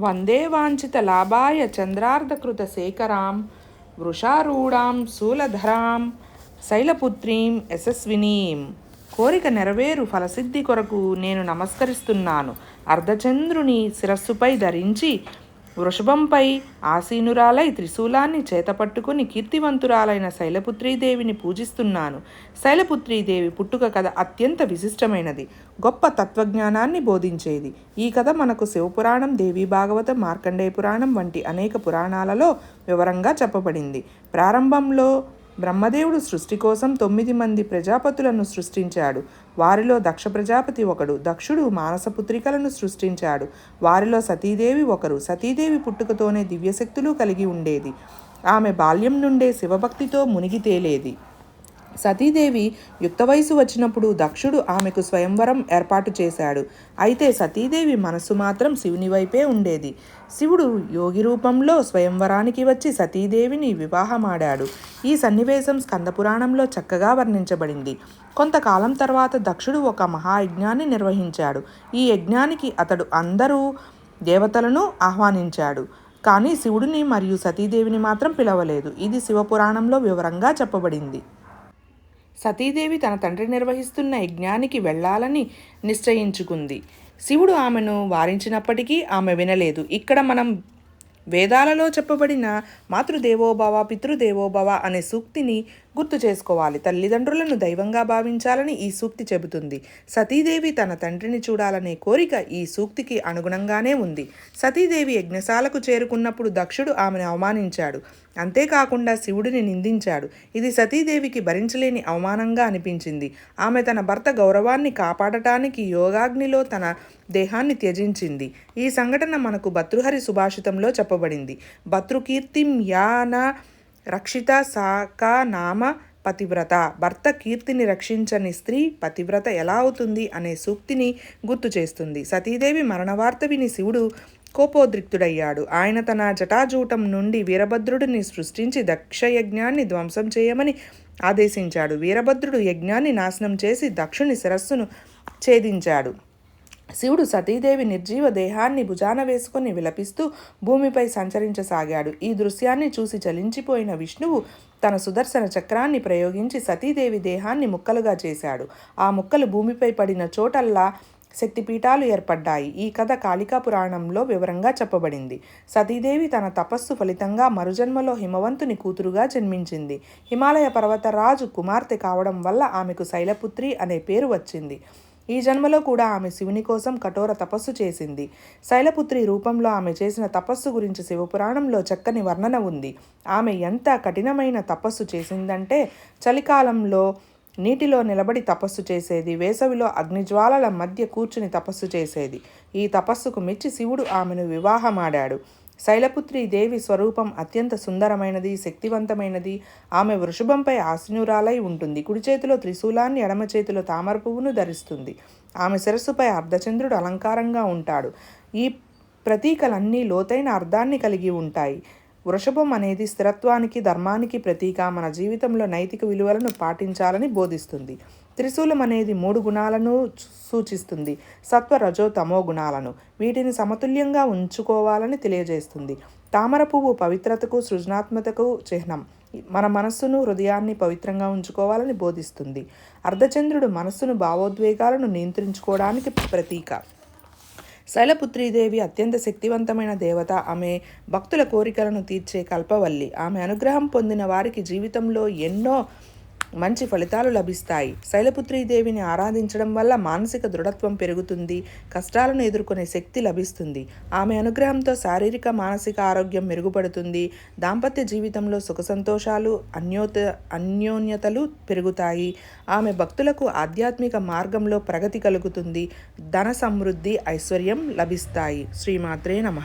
వందే వాంఛిత లాభాయ చంద్రార్ధకృత శేఖరాం వృషారూఢాం శూలధరాం శైలపుత్రీం యశస్వినీం. కోరిక నెరవేరు ఫలసిద్ధి కొరకు నేను నమస్కరిస్తున్నాను. అర్ధచంద్రుని శిరస్సుపై ధరించి వృషభంపై ఆసీనురాలై త్రిశూలాన్ని చేతపట్టుకుని కీర్తివంతురాలైన శైలపుత్రీదేవిని పూజిస్తున్నాను. శైలపుత్రీదేవి పుట్టుక కథ అత్యంత విశిష్టమైనది. గొప్ప తత్వజ్ఞానాన్ని బోధించేది. ఈ కథ మనకు శివపురాణం దేవీ భాగవతం మార్కండేయ పురాణం వంటి అనేక పురాణాలలో వివరంగా చెప్పబడింది. ప్రారంభంలో బ్రహ్మదేవుడు సృష్టి కోసం తొమ్మిది మంది ప్రజాపతులను సృష్టించాడు. వారిలో దక్ష ప్రజాపతి ఒకడు దక్షుడు మానసపుత్రికలను సృష్టించాడు. వారిలో సతీదేవి ఒకరు సతీదేవి పుట్టుకతోనే దివ్యశక్తులు కలిగి ఉండేది. ఆమె బాల్యం నుండే శివభక్తితో మునిగి తేలేది. సతీదేవి యుక్త వయసు వచ్చినప్పుడు దక్షుడు ఆమెకు స్వయంవరం ఏర్పాటు చేశాడు. అయితే సతీదేవి మనస్సు మాత్రం శివుని వైపే ఉండేది. శివుడు యోగి రూపంలో స్వయంవరానికి వచ్చి సతీదేవిని వివాహమాడాడు. ఈ సన్నివేశం స్కందపురాణంలో చక్కగా వర్ణించబడింది. కొంతకాలం తర్వాత దక్షుడు ఒక మహాయజ్ఞాన్ని నిర్వహించాడు. ఈ యజ్ఞానికి అతడు అందరూ దేవతలను ఆహ్వానించాడు. కానీ శివుడిని మరియు సతీదేవిని మాత్రం పిలవలేదు. ఇది శివపురాణంలో వివరంగా చెప్పబడింది. సతీదేవి తన తండ్రి నిర్వహిస్తున్న యజ్ఞానికి వెళ్ళాలని నిశ్చయించుకుంది. శివుడు ఆమెను వారించినప్పటికీ ఆమె వినలేదు. ఇక్కడ మనం వేదాలలో చెప్పబడిన మాతృదేవోభవ పితృదేవోభవ అనే సూక్తిని గుర్తు చేసుకోవాలి. తల్లిదండ్రులను దైవంగా భావించాలని ఈ సూక్తి చెబుతుంది. సతీదేవి తన తండ్రిని చూడాలనే కోరిక ఈ సూక్తికి అనుగుణంగానే ఉంది. సతీదేవి యజ్ఞశాలకు చేరుకున్నప్పుడు దక్షుడు ఆమెను అవమానించాడు. అంతేకాకుండా శివుడిని నిందించాడు. ఇది సతీదేవికి భరించలేని అవమానంగా అనిపించింది. ఆమె తన భర్త గౌరవాన్ని కాపాడటానికి యోగాగ్నిలో తన దేహాన్ని త్యజించింది. ఈ సంఘటన మనకు భతృహరి సుభాషితంలో చెప్పబడింది. భతృకీర్తిం యాన రక్షిత సాకా నామ పతివ్రత. భర్త కీర్తిని రక్షించని స్త్రీ పతివ్రత ఎలా అవుతుంది అనే సూక్తిని గుర్తు చేస్తుంది. సతీదేవి మరణవార్త విని శివుడు కోపోద్రిక్తుడయ్యాడు. ఆయన తన జటాజూటం నుండి వీరభద్రుడిని సృష్టించి దక్షయజ్ఞాన్ని ధ్వంసం చేయమని ఆదేశించాడు. వీరభద్రుడు యజ్ఞాన్ని నాశనం చేసి దక్షుని శిరస్సును ఛేదించాడు. శివుడు సతీదేవి నిర్జీవ దేహాన్ని భుజాన వేసుకొని విలపిస్తూ భూమిపై సంచరించసాగాడు. ఈ దృశ్యాన్ని చూసి చలించిపోయిన విష్ణువు తన సుదర్శన చక్రాన్ని ప్రయోగించి సతీదేవి దేహాన్ని ముక్కలుగా చేశాడు. ఆ ముక్కలు భూమిపై పడిన చోటల్లా శక్తిపీఠాలు ఏర్పడ్డాయి. ఈ కథ కాళికా పురాణంలో వివరంగా చెప్పబడింది. సతీదేవి తన తపస్సు ఫలితంగా మరుజన్మలో హిమవంతుని కూతురుగా జన్మించింది. హిమాలయ పర్వతరాజు కుమార్తె కావడం వల్ల ఆమెకు శైలపుత్రి అనే పేరు వచ్చింది. ఈ జన్మలో కూడా ఆమె శివుని కోసం కఠోర తపస్సు చేసింది. శైలపుత్రి రూపంలో ఆమె చేసిన తపస్సు గురించి శివపురాణంలో చక్కని వర్ణన ఉంది. ఆమె ఎంత కఠినమైన తపస్సు చేసిందంటే చలికాలంలో నీటిలో నిలబడి తపస్సు చేసేది వేసవిలో అగ్నిజ్వాలల మధ్య కూర్చుని తపస్సు చేసేది. ఈ తపస్సుకు మెచ్చి శివుడు ఆమెను వివాహమాడాడు. శైలపుత్రి దేవి స్వరూపం అత్యంత సుందరమైనది శక్తివంతమైనది. ఆమె వృషభంపై ఆశనురాలై ఉంటుంది. కుడి చేతిలో త్రిశూలాన్ని ఎడమ చేతిలో తామర పువ్వును ధరిస్తుంది. ఆమె శిరస్సుపై అర్ధచంద్రుడు అలంకారంగా ఉంటాడు. ఈ ప్రతీకలన్నీ లోతైన అర్థాన్ని కలిగి ఉంటాయి. వృషభం అనేది స్థిరత్వానికి ధర్మానికి ప్రతీక. మన జీవితంలో నైతిక విలువలను పాటించాలని బోధిస్తుంది. త్రిశూలం అనేది మూడు గుణాలను సూచిస్తుంది. సత్వ రజో తమో గుణాలను. వీటిని సమతుల్యంగా ఉంచుకోవాలని తెలియజేస్తుంది. తామర పువ్వు పవిత్రతకు సృజనాత్మకతకు చిహ్నం. మన మనస్సును హృదయాన్ని పవిత్రంగా ఉంచుకోవాలని బోధిస్తుంది. అర్ధచంద్రుడు మనస్సును భావోద్వేగాలను నియంత్రించుకోవడానికి ప్రతీక. శైలపుత్రీదేవి అత్యంత శక్తివంతమైన దేవత. ఆమె భక్తుల కోరికలను తీర్చే కల్పవల్లి. ఆమె అనుగ్రహం పొందిన వారికి జీవితంలో ఎన్నో మంచి ఫలితాలు లభిస్తాయి. శైలపుత్రీదేవిని ఆరాధించడం వల్ల మానసిక దృఢత్వం పెరుగుతుంది. కష్టాలను ఎదుర్కొనే శక్తి లభిస్తుంది. ఆమె అనుగ్రహంతో శారీరక మానసిక ఆరోగ్యం మెరుగుపడుతుంది. దాంపత్య జీవితంలో సుఖ సంతోషాలు అన్యోత అన్యోన్యతలు పెరుగుతాయి. ఆమె భక్తులకు ఆధ్యాత్మిక మార్గంలో ప్రగతి కలుగుతుంది. ధన సమృద్ధి ఐశ్వర్యం లభిస్తాయి. శ్రీమాత్రే నమ.